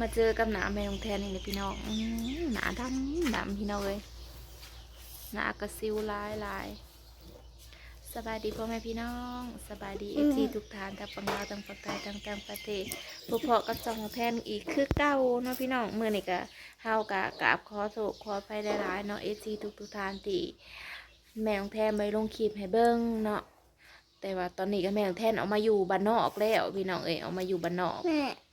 มาเจอกับหนาแมงแทนนี่เลยพี่น้องอื้อหนาดำดำพี่น้องเลยหนากระซิวลายลายสบายดีพ่อแม่พี่น้องสบายดีเอจีทุกทานทั้งฝั่งลาวทั้งฝั่งไทยทั้งต่างประเทศพวกพอกับจองแทนอีกคือเก้าเนาะพี่น้องเมื่อนี่ก็เฮากะกราบขอโทษขออภัยหลายๆเนาะเอจีทุกทุกๆทานที่แมงแทนไม่ลงคลิปให้เบิ้งเนาะแต่ว่าตอนนี้ก็แมงแทนออกมาอยู่บ้านนอกแล้วพี่น้องเอ้ยออกมาอยู่บ้านนอกแม่ครับ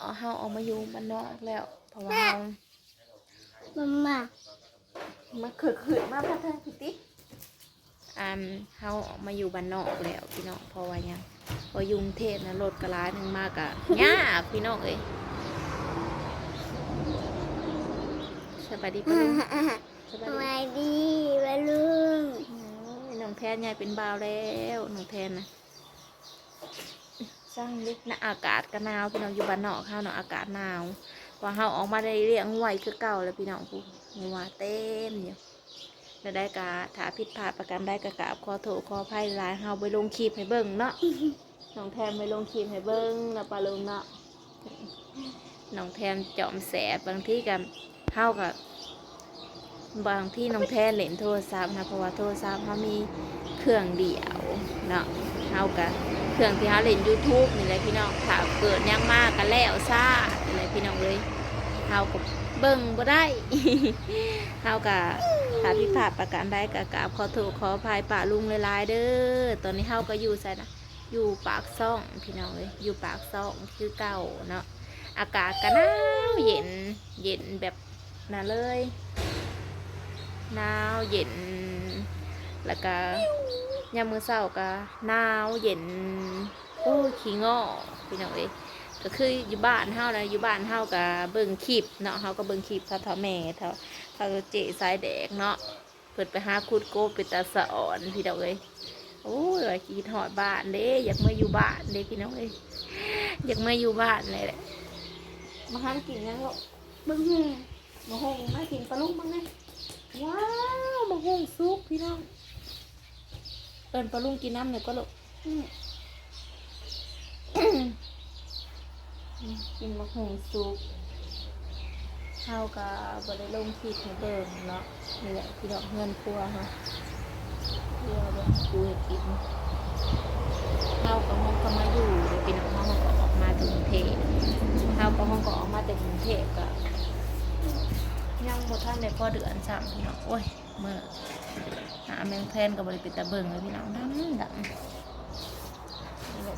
อ๋อเฮาออกมาอยู่บ้านนอกแล้ว เพราะว่าเฮามามามันคือคือมาพัฒนาพิติอันเฮาออกมาอยู่บ้านนอกแล้วพี่น้องเพราะว่าหยังเพอยุงเทพนะรถกระล้ายหนึ่งมากอะยากพี่น้องเอ้ยสบายดีปะลุงสบายสดีวัสดีวาลุงโอ้ยน้องแทนใหญ่เป็นบ่าวแล้วน้องแทนนะ สร้างเล็กนะอากาศก็หนาวพี่น้องอยู่บ้านนอกข้าวเนาะอากาศหนาวพอเฮาออกมาได้เลี้ยงไว้คือเก่าแล้วพี่น้องผู้งัวเต็มอยู่แล้วได้กาถ้าผิดพลาดประกันได้กะกราบขอโทษขออภัยหลายเฮาไปลงคลิปให้เบิ่งเนาะน้องแทนไปลงคลิปให้เบิ่งแล้วปลาลุงเนาะน้องแทนจอมแสบบางที่กันเฮากับบางที่น้องแทนเล่นโทรศัพท์นะเพราะว่าโทรศัพท์เขามีเครื่องเดียวเนาะเฮากับ เครื่องที่เฮาเล่น YouTube นี่แหละพี่น้องถ้าเกิดยังมากกันแล้วซ่านี่แหละพี่น้องเลยเฮากับเบิ่งบ่ได้เฮากับถ้าพิดพลาทประการใดก็กราบขอโทษขออภัยป้าลุงหลายๆเด้อตอนนี้เฮาก็อยู่ใส่นะอยู่ปากซ่องพี่น้องเลยอยู่ปากซ่องคือเก่าเนาะอากาศก็หนาวเย็นเย็นแบบน่ะเลยหนาวเย็นแล้วก็ ยามมื้อเช้าก็หนาวเย็นโอ้ขี้งอพี่น้องเอ้ยก็คืออยู่บ้านเฮานะอยู่บ้านเฮาก็เบิ่งคลิปเนาะเฮาก็เบิ่งคลิปเท่าท่าแม่เท่าเท่าเจ๊สายแดกเนาะเปิดไปหาคุดโกบไปตาสะอ่อนพี่น้องเอ้ยโอ้ยว่าคิดหอดบ้านเด้อยากมาอยู่บ้านเด้พี่น้องเอ้ยอยากมาอยู่บ้านเลยแหละมาห้ามกินยังหรอกบึ้งมาหงมากินปลาลูกมั้งไงว้าวมาหงซุปพี่น้อง เอินปลาลูกกินน้ำเนี่อยก็ลูกกินมาหงซุปข้าวกับบได้ลงคลิปให้เบิ่งเนาะนี่แหละพี่น้องเงินครัวฮะเพื่อเบิ่งกูให้กินเราก็ห้องก็มาอยู่เดี๋ยวปีน้องห้องก็ออกมาถึงกรุงเทพเราก็ห้องก็ออกมาแต่กรุงเทพก็ยังบ่ท่านได้พอเดือนสามพี่น้องโอ้ยเมื่อ หาแมงแพนกับบริปิดตาเบิ่งเลยพี่น้องดำดำนี่แหละ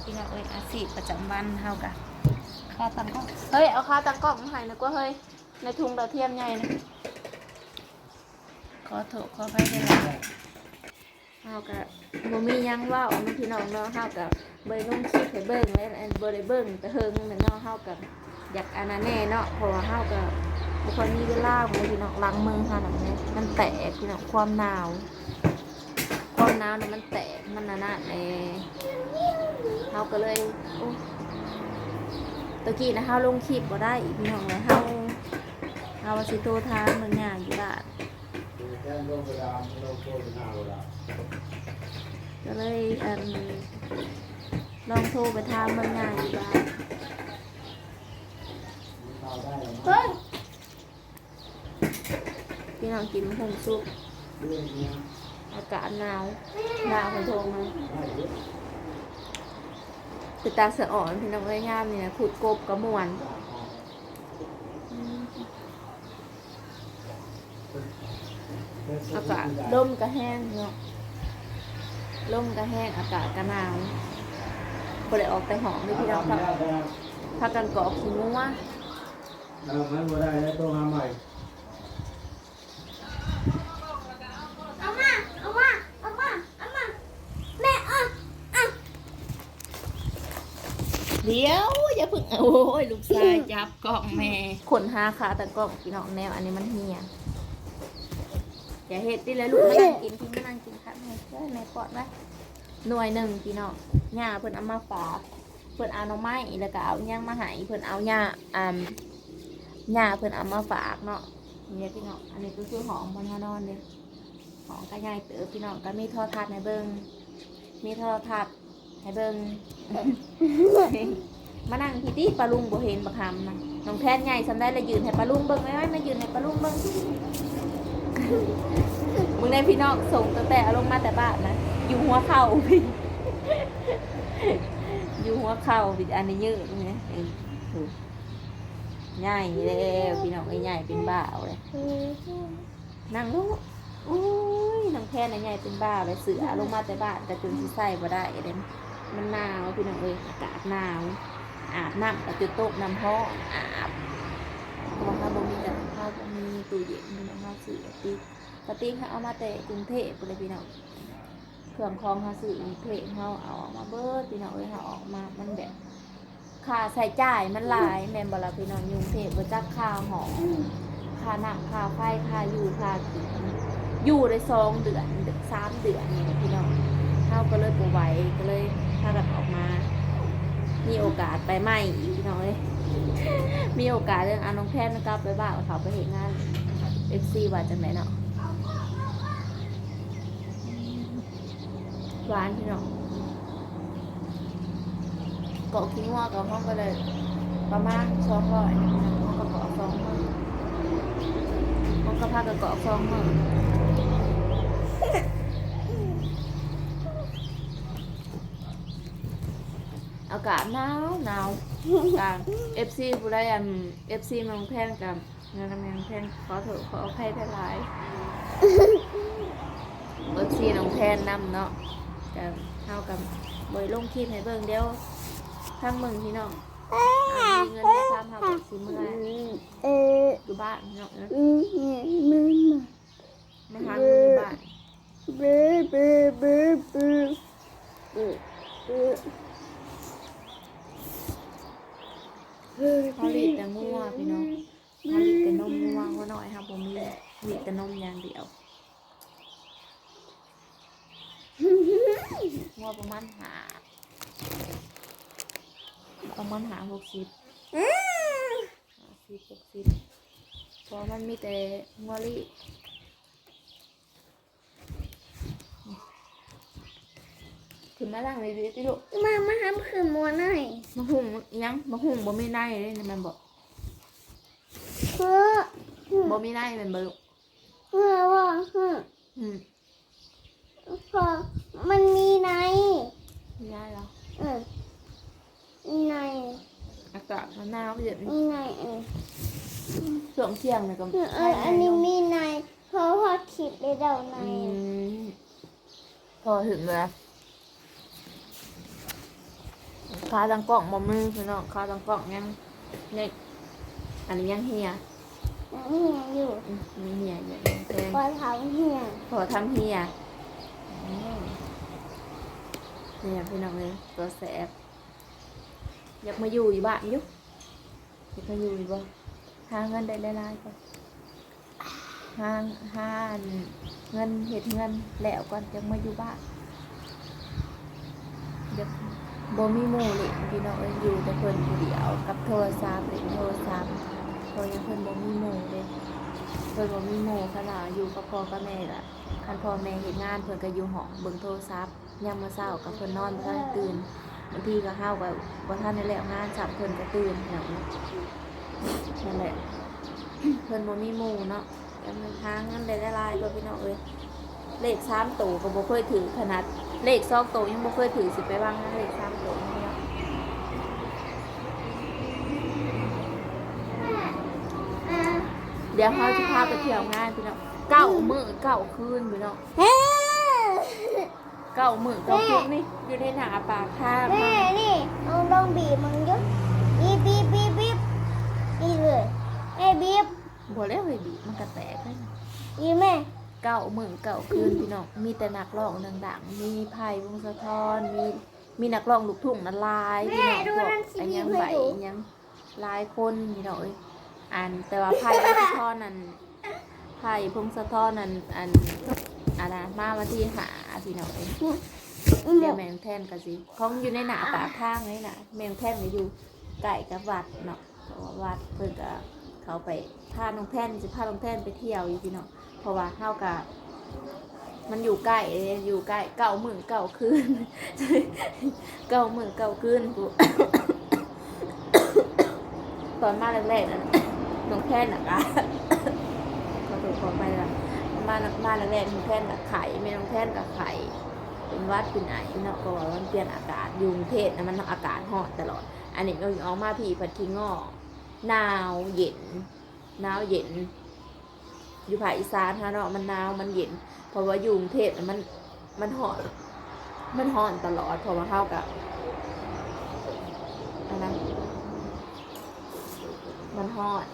พี่น้องเอ้ยอาชีพประจำวันเฮากะค่าตังกล้องเฮ้ย เอาค่าตังกล้องมาให้นะกว่าเฮ้ย ในถุงดาวเทียมใหญ่นะขอโทษขอไปได้หลายเฮาก็บ่มีหยังเว้าเนาะพี่น้องเนาะเฮาก็บ่ได้ลงคลิปให้เบิ่งแล้วอันบ่ได้เบิ่งแต่เฮิงนั่นเนาะเฮาก็อยากอันนั้นแน่เนาะเพราะว่าเฮาก็บ่ ค่อยมีเวลาเลยพี่น้องล้างมือเฮาน่ะมันมันแตกพี่น้องความหนาว ความหนาวน่ะมันแตกมันนั่นน่ะเอเฮาก็เลยตะกี้นะเฮาลงคลิปบ่ได้อีกพี่น้องเลยเฮาเฮาสิโตทรถามมันยากอยู่ละก็เลยอิ่มลองโทรไปถามมันง่ายอยู่บ้างเฮ้ย พี่น้องกินหงซุปอากาศหนาวหนาวคนโทรมาคือตาเสืออ่อนพี่น้องเอ้ยงามนี่นะขุดกบกระมวนอืมอากาศลมก็แห้งเนาะลมก็แห้งอากาศก็หนาวบ่ได้ออกไปหอมเลยพี่น้องพักพักกันกอกขี้งัวเราไม่ได้แล้วต้องหาใหม่ เอามาเอามาเอามาเอามาแม่อะอะ เดี๋ยวอย่าเพึ่งโอ้ยลูกชายจับกล่องแม่ขนหาขาแต่กล่องพี่น้องแนวอันนี้มันเหี่ยอย่าเห็ดดิเลยลูกไม่นั่งกินพี่ไม่นั่งกินครับแม่ช่วยแม่กอดไว้หน่วยหนึ่งพี่น้องหญ้าเพิ่นเอามาฝากเพิ่นเอาหน่อไม้แล้วก็เอาย่างมาให้เพิ่นเอาหญ้าอ่าหญ้าเพิ่นเอามาฝากเนาะนี่พี่น้องอันนี้ก็คือหอมบนฮานอนเลยหอมก็ใหญ่เต๋อพี่น้องก็มีทอทัศน์ให้เบิ่งมีทอทัศน์ ให้เบิ่งมมานั่งพี่ตี้ปลาลุงบ่เห็นบักหำนะน้องแทนใหญ่สำได้เลยยืนให้ปลาลุงเบิ่งไว้ไว้มายืนให้ปลาลุงเบิ่งมึงได้พี่น้องส่งตั้งแต่เอาลงมาแต่บ้านนะ อยู่หัวเข่าพี่อยู่หัวเข่าพี่อันนี้ยืดนี่เออถูกใหญ่แล้วพี่น้องไอ้ใหญ่เป็นบ้าเอาเลยนั่งลงอุ้ยน้องแค่นใหญ่เป็นบ้าเลยเสือลงมาแต่บ้านแต่จนสิใส่บ่ได้เด้ มันหนาวพี่น้องเอ้ยอากาศหนาว อาบน้ำกับจุดโต๊ะน้ำห้องอาบเพราะว่าเขาบ่มีแต่เขาบ่มีตู้เย็นพี่น้องเขาซื้อปฏิปฏิเขาเอามาแต่กรุงเทพเลยพี่น้องเครื่องคลองเขาซื้อกรุงเทพเขาเอาออกมาเบิดพี่น้องเอ้ยเขาออกมามันแบบค่าใช้จ่ายมันหลายแม่นบ่ล่ะพี่น้องยกรุงเทพบ่จักค่าหอค่าน้ำค่าไฟค่าอยู่ค่ากินอยู่ได้สองเดือนสามเดือนนี่นะพี่น้องเท่าก็เลยปไหวก็เลย พากันออกมา มีโอกาสไปใหมอีกพี่น้อย มีโอกาสเรื่องอาน้องแพทย์นะครับไปบ้านเขาไปเห็นงานเอฟซีว่าจังไหนเนาะหวานพี่น้องเกาะขี้งัวกับห้องก็เลย ประมาณสองร้อยนะพี่น้องห้องก็เกาะสองร้อยมันก็พากันเกาะฟองมา อากาศหนาวหนาวกลางเอฟซีผู้ใดอันเอฟซีมังแพงกับเงานมังแพงขอโทษขออภัยได้หลายเอฟซีน้องแพนนำเนาะจะเท่ากับบอยลงคลิปให้เบิ่งเดี๋ยวทั้งมึงพี่น้องมีเงินได้สามห้าบาทสิเมื่อเอยู่บ้านเนาะอืมมือมามาหาเงินอยู่บ้านเบ้เบ้เบ้ เบ้เบ้เบ้เขาลีดแต่งัวพี่น้องเขาลีดแต่นมงัวว่าน้อยครับผมมีลีดแต่นมอย่างเดียวงัวประมาณหาประมาณหาหกสิบห้าสิบหกสิบเพราะมันมีแต่งัวลี ขึ้นมาดังเลยดิติลูกมามาทำคือมัวหน่อยมาหุ่งยังมาหุ่งบ่มีในเลยนี่มันบอกเพื่อบ่มีในแมันบ่ลูกเพื่อว่าเพื่ออืมพอมันมีในมีได้แล้วเออมีในอากาศมันหนาวเย็นมีในเออช่วงเที่ยงเลยก็เออเอออันนี้มีในเพราะว่าคิดได้เดาในอืมพอถึงแล้ว ขาตังกล่องบ่มือพี่น้องขาตังกล่องยังเนี่ยอันนี้ยังเฮียนี่อยู่อืมมีเฮียอยู่ยังแพงพอท้าเหี่ยพอทำเฮียอืมเนี่ยพี่น้องเลยตัวแสบอยากมาอยู่อยู่บ้านอยุอยากมาอยู่อยู่บ่หาเงินได้หลายๆก่อนหาหาเงินเห็ดเงินแล้วก่อนจะมาอยู่บ้านเดี๋ยว บ่มีหมู่เล่นพี่น้องเอ้ยอยู่แต่เพิ่นผู้เดียวกับโทรศัพท์เล่นโทรศัพท์เพราะยังเพิ่นบ่มีหมู่เด้เพิ่นบ่มีหมู่ขนาดอยู่กับพ่อกับแม่ล่ะคันพ่อแม่เฮ็ดงานเพิ่นก็อยู่ห้องเบิ่งโทรศัพท์ยามมื้อเช้าก็เพิ่นนอนบ่ทันตื่นบางทีก็เฮาก็บ่ทันได้แล้วงานจับเพิ่นก็ตื่นเนาะนั่นแหละเพิ่นบ่มีหมู่เนาะแต่มันหาเงินได้หลายๆตัวพี่น้องเอ้ยเลข3ตัวก็บ่เคยถือขนาด เลข2ตัวยังบ่เคยถือสิไปวางเลข3ตัวนี่เนาะอ่าเดี๋ยวเขาสิพาไปเที่ยวงานพี่น้องเก้ามื้อเก้าคืนพี่น้องเฮ้เก้าหมื่นเก้าคุกนี่อยู่ในหนาปากข้างแม่นี่เอาลองบีบมันยุบบีบบีบบีบบีบนี่เลยแม่บีบบ่แล้วเลยบีมันกระแตกเลยบีบแม่ เก้าเหมื่นเก้าคืนพี่น้องมีแต่นักร้องดังๆมีไผ่วงศธรมีมีนักร้องลูกทุ่งนันลายพี่น้องพวกอันยังใบยังหลายคนพี่น้องเอ้ยอันแต่ว่าไผ่วงศธรนั่นไผ่พงศธรนั่นอันอันนะมาวันที่หาพี่น้องเอ้ยเดี๋ยวแมงแท่นกันสิของอยู่ในหนาปากข้างนี่นะแมงแท่นก็อยู่ใกล้กับวัดเนาะเพราะว่าวัดเพิ่นก็เขาไปพาน้องแท่นจะพาน้องแท่นไปเที่ยวอยู่พี่เนาะ เพราะว่าเท่ากับมันอยู่ใกล้อยู่ใกล้เก้าหมื่นเก้าคืนเก้าหมื่นเก้าคืนกูตอนมาแรกๆนั้นน้องแค่นน่ะกะขอโทษขอไปละมามาแรกๆน้องแค่นกับไข่แม่น้องแค่นกับไข่เป็นวัดเป็นไอเนาะก็ว่ามันเปลี่ยนอากาศยุงเทศนะมันอากาศร้อนตลอด อันนี้เราออกมาพี่พัดคิงอ้อหนาวเย็นหนาวเย็น อยู่ภาคอีสานฮะเนาะมันหนาวมันเย็น เพราะว่าอยู่กรุงเทพน่ะมันมันหอนมันหอนตลอดเพราะว่าเข้ากับอันนั้นมันหอน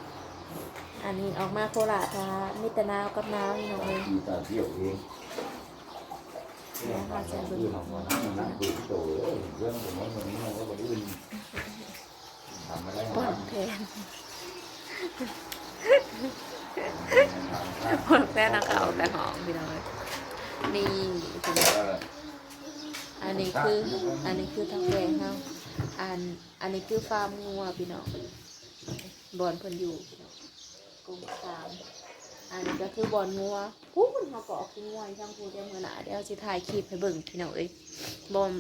อันนี้ออกมาโคราชค่ะมิตรหนาวกับหนาวนี่น้องเองมีแต่เที่ยวเองเนี่ยมาจากอื่นของมันนั่งนั่งคุยโตเลยเรื่องของมันวันนี้มันก็วันอื่นทำไม่ได้ปอนทำแทน ปอนแทนนะเขาแต่หอมพี่น้องเอ้ยนี่พี่น้องอันนี้คืออันนี้คือทางแกงเฮาอันอันนี้คือฟาร์มงัวพี่น้องบอนเพิ่นอยู่กรุงสามอันนี้ก็คือบอนงัวพูนเขาก็ออกกินงัวช่างพูดได้เมื่อหนาเดี๋ยวสิถ่ายคลิปให้เบิ่งพี่น้องเอ้ยบอม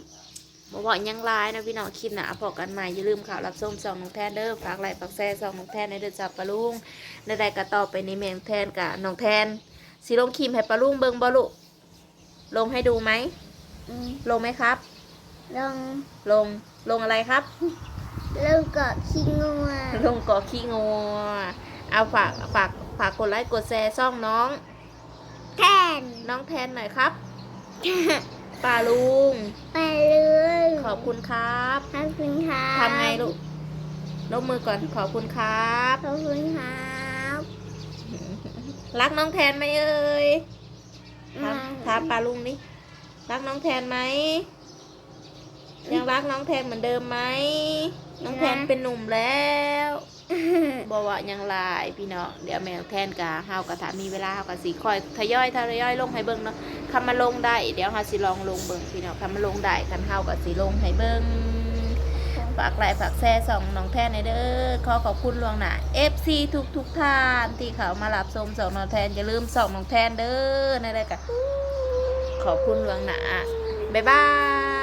บ่บอกยังไลน์นะพี่น้องคลิปหนาพอกันใหม่อย่าลืมข่าวรับส้มซองน้องแทนเด้อฝากไลค์ฝากแชร์ซองน้องแทนในเดือนจับปะลุงในใดก็ต่อไปในเมงแทนกับน้องแทนสิลงคลิปให้ปะลุงเบิ่งบ่ลุลงให้ดูไหมอืมลงไหมครับลงลงลงอะไรครับลงเกาะขี้งัวลงเกาะขี้งัวเอาฝากฝากฝากกดไลค์กดแชร์ช่องน้อง แทนน้องแทนหน่อยครับ ป้าลุง ไปเลยขอบคุณครับขอบคุณครับทำไงลูกลงมือก่อนขอบคุณครับ ขอบคุณครับรักน้องแทนไหมเอ่ยถามมาถามป้าลุงนี่รักน้องแทนไหมยังรักน้องแทนเหมือนเดิมไหมน้องแทนเป็นหนุ่มแล้ว บอกว่ายังลายพี่น้องเดี๋ยวแมวแทนกะเฮากะถามีเวลาเฮากะสิคอยทยอยทยอยลงให้เบิ่งเนาะคำมาลงได้ เดี๋ยวเฮาสิลองลงเบิ่งพี่น้องคำมาลงได้คันเฮากะสิลงให้เบิ่งฝากไลค์ฝากแชร์ส่องน้องแทนในเด้อขอขอบคุณลวงหน้า FC ทุกทุกท่านที่เขามารับชมส่องน้องแทนอย่าลืมส่องน้องแทนเด้อในรายการขอบคุณลวงหน้าบ๊ายบาย